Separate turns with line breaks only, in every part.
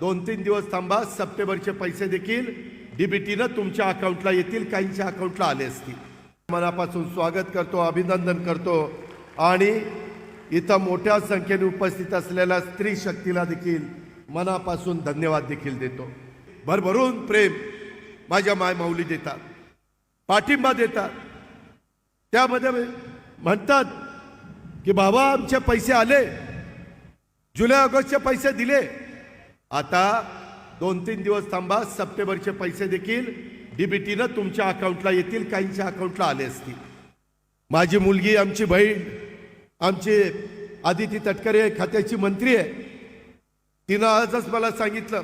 दोन तीन दिवस थांबा सप्टेंबरचे पैसे देखील डीबीटीनं तुमच्या अकाउंटला येतील काहींच्या अकाउंटला आले असतील. मनापासून स्वागत करतो अभिनंदन करतो आणि इथं मोठ्या संख्येने उपस्थित असलेल्या स्त्री शक्तीला देखील मनापासून धन्यवाद देखील देतो. भरभरून प्रेम माझ्या मायमाऊली देतात पाठिंबा देतात. त्यामध्ये म्हणतात की बाबा आमचे पैसे आले. जुलै ऑगस्टचे पैसे दिले. आता दोन तीन दिवस थांबा सप्टेंबरचे पैसे देखील डीबीटीनं तुमच्या अकाउंटला येतील काहींच्या अकाउंटला आले असतील. माझी मुलगी आमची बहीण आमची आदिती तटकरे खात्याची मंत्री आहे. तिनं आजच मला सांगितलं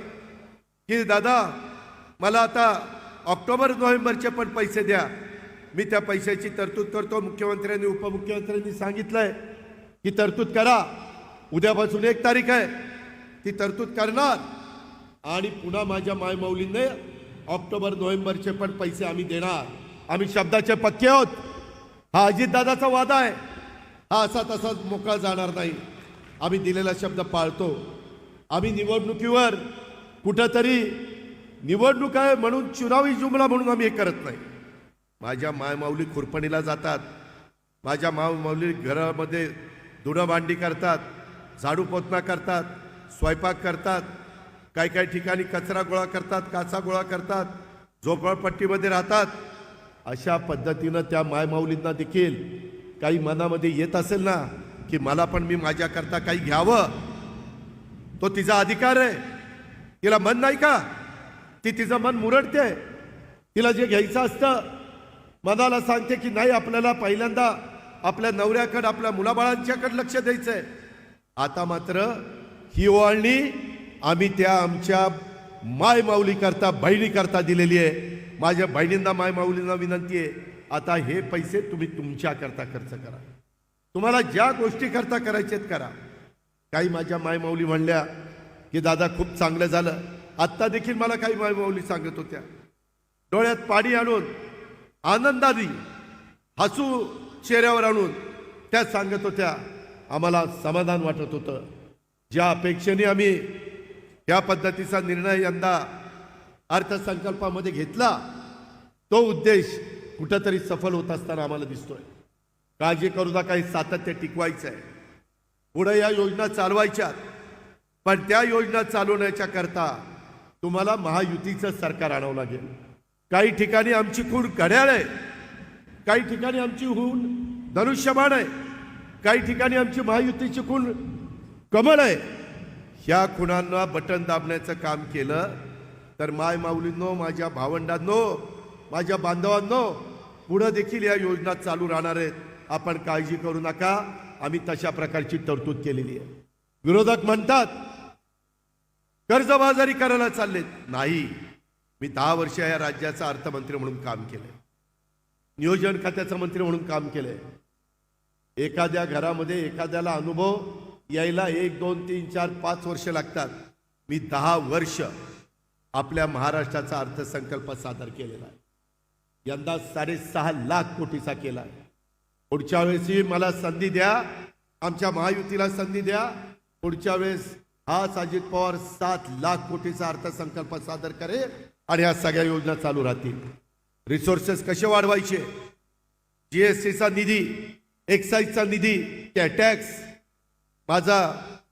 की दादा मला आता ऑक्टोबर नोव्हेंबरचे पण पैसे द्या. मी त्या पैशाची तरतूद करतो. मुख्यमंत्र्यांनी उपमुख्यमंत्र्यांनी सांगितलंय की तरतूद करा. उद्यापासून एक तारीख आहे. ती तरतूद करणार. आणि पुन्हा माझ्या मायमौलींनी ऑक्टोबर नोव्हेंबरचे पण पैसे आम्ही देणार. आम्ही शब्दाचे पक्के आहोत. हा अजितदादाचा वादा आहे. हा असा तसाच मोकळा जाणार नाही. आम्ही दिलेला शब्द पाळतो. आम्ही निवडणुकीवर कुठंतरी निवडणूक आहे म्हणून चुनावी जुमला म्हणून आम्ही हे करत नाही. माझ्या मायमाऊली खुरपणीला जातात. माझ्या मायमाऊली घरामध्ये धुणं भांडी करतात. झाडू पोतना करतात. स्वयंपाक करतात काही काही ठिकाणी कचरा गोळा करतात काचा गोळा करतात झोपडपट्टीमध्ये राहतात. अशा पद्धतीनं त्या मायमाऊलींना देखील काही मनामध्ये येत असेल ना की मला पण मी माझ्याकरता काही घ्यावं? तो तिचा अधिकार आहे. तिला मन नाही का? ती तिचं मन मुरडते. तिला जे घ्यायचं असतं मनाला सांगते की नाही आपल्याला पहिल्यांदा आपल्या नवऱ्याकडे आपल्या मुलाबाळांच्याकडे लक्ष द्यायचं आहे आता मात्र ही ओवाळणी आम्ही त्या आमच्या माय माऊली करता बहिणी करता दिलेली आहे. माझ्या बहिणींना माय माऊलींना विनंती आहे आता हे पैसे तुम्ही तुमच्या करता खर्च करा. तुम्हाला ज्या गोष्टी करता करायच्यात करा. काही माझ्या मायमाऊली म्हणल्या की दादा खूप चांगलं झालं. आत्ता देखील मला काही मायमाऊली सांगत होत्या. डोळ्यात पाणी आणून आनंदादी हसू चेहऱ्यावर आणून त्या सांगत होत्या. आम्हाला समाधान वाटत होतं. ज्या अपेक्षेने आम्ही या पद्धतीचा निर्णय यंदा अर्थसंकल्पामध्ये घेतला तो उद्देश कुठंतरी सफल होत असताना आम्हाला दिसतोय. काळजी करू नका हे सातत्य टिकवायचं आहे. पुढे या योजना चालवायच्यात पण त्या योजना चालवण्याच्या करता तुम्हाला महायुतीचं सरकार आणावं लागेल. काही ठिकाणी आमची खूण घड्याळ आहे काही ठिकाणी आमची खूण धनुष्यबाण आहे काही ठिकाणी आमची महायुतीची खूण कमळ आहे. ह्या खुणांना बटन दाबण्याचं काम केलं. तर माय माऊलींनो माझ्या भावंडांनो माझ्या बांधवांनो पुढं देखील या योजना चालू राहणार आहेत. आपण काळजी करू नका. आम्ही तशा प्रकारची तरतूद केलेली आहे. विरोधक म्हणतात कर्जबाजारी करायला चाललेत. नाही. मी दहा वर्ष या राज्याचा अर्थमंत्री म्हणून काम केलंय. नियोजन खात्याचं मंत्री म्हणून काम केलंय. एखाद्या घरामध्ये एखाद्याला अनुभव यायला एक दोन तीन चार पाच वर्ष लागतात. मी दहा वर्ष आपल्या महाराष्ट्राचा अर्थसंकल्प सादर केलेला आहे. यंदा साडेसहा लाख कोटीचा केला आहे. पुढच्या वेळेसही मला संधी द्या. आमच्या महायुतीला संधी द्या. पुढच्या वेळेस हाच अजित पवार सात लाख कोटीचा अर्थसंकल्प सादर करेल आणि या सगळ्या योजना चालू राहतील. रिसोर्सेस कसे वाढवायचे? जीएसटीचा निधी एक्साईजचा निधी त्या टॅक्स 马子。